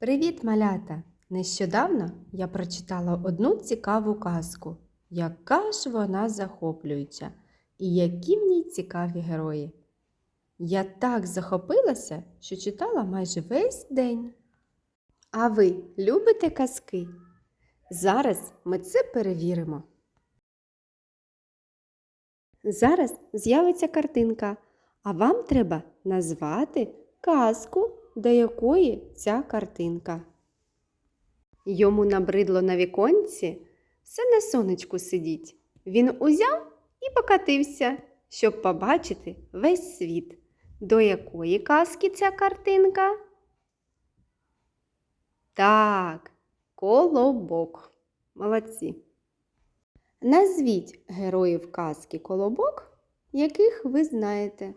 Привіт, малята! Нещодавно я прочитала одну цікаву казку. Яка ж вона захоплююча і які в ній цікаві герої. Я так захопилася, що читала майже весь день. А ви любите казки? Зараз ми це перевіримо. Зараз з'явиться картинка, а вам треба назвати казку, до якої ця картинка. Йому набридло на віконці все на сонечку сидіть. Він узяв і покатився, щоб побачити весь світ. До якої казки ця картинка? Так, колобок. Молодці. Назвіть героїв казки Колобок, яких ви знаєте.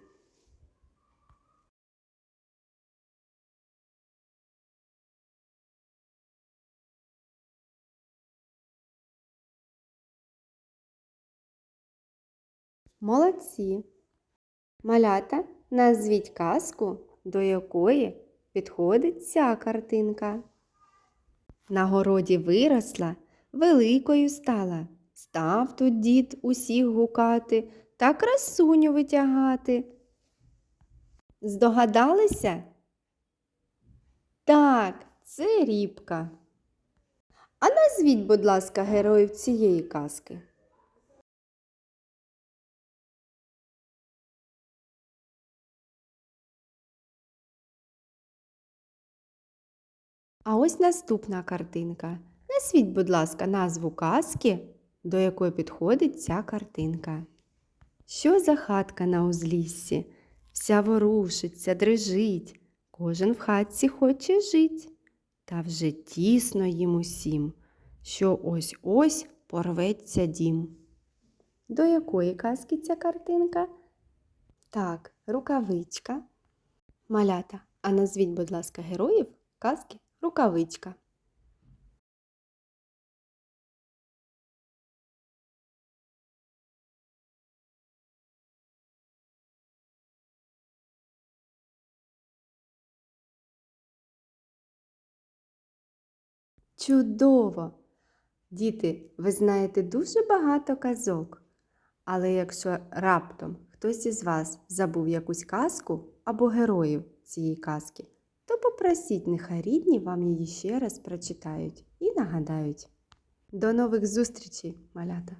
Молодці. Малята, назвіть казку, до якої підходить ця картинка. На городі виросла, великою стала. Став тут дід усіх гукати та красуню витягати. Здогадалися? Так, це рібка. А назвіть, будь ласка, героїв цієї казки. А ось наступна картинка. Назвіть, будь ласка, назву казки, до якої підходить ця картинка. Що за хатка на узліссі? Вся ворушиться, дрижить, кожен в хатці хоче жить. Та вже тісно їм усім, що ось ось порветься дім. До якої казки ця картинка? Так, рукавичка. Малята, а назвіть, будь ласка, героїв казки рукавичка. Чудово! Діти, ви знаєте дуже багато казок. Але якщо раптом хтось із вас забув якусь казку або героїв цієї казки, попросіть, нехай рідні вам її ще раз прочитають і нагадають. До нових зустрічей, малята!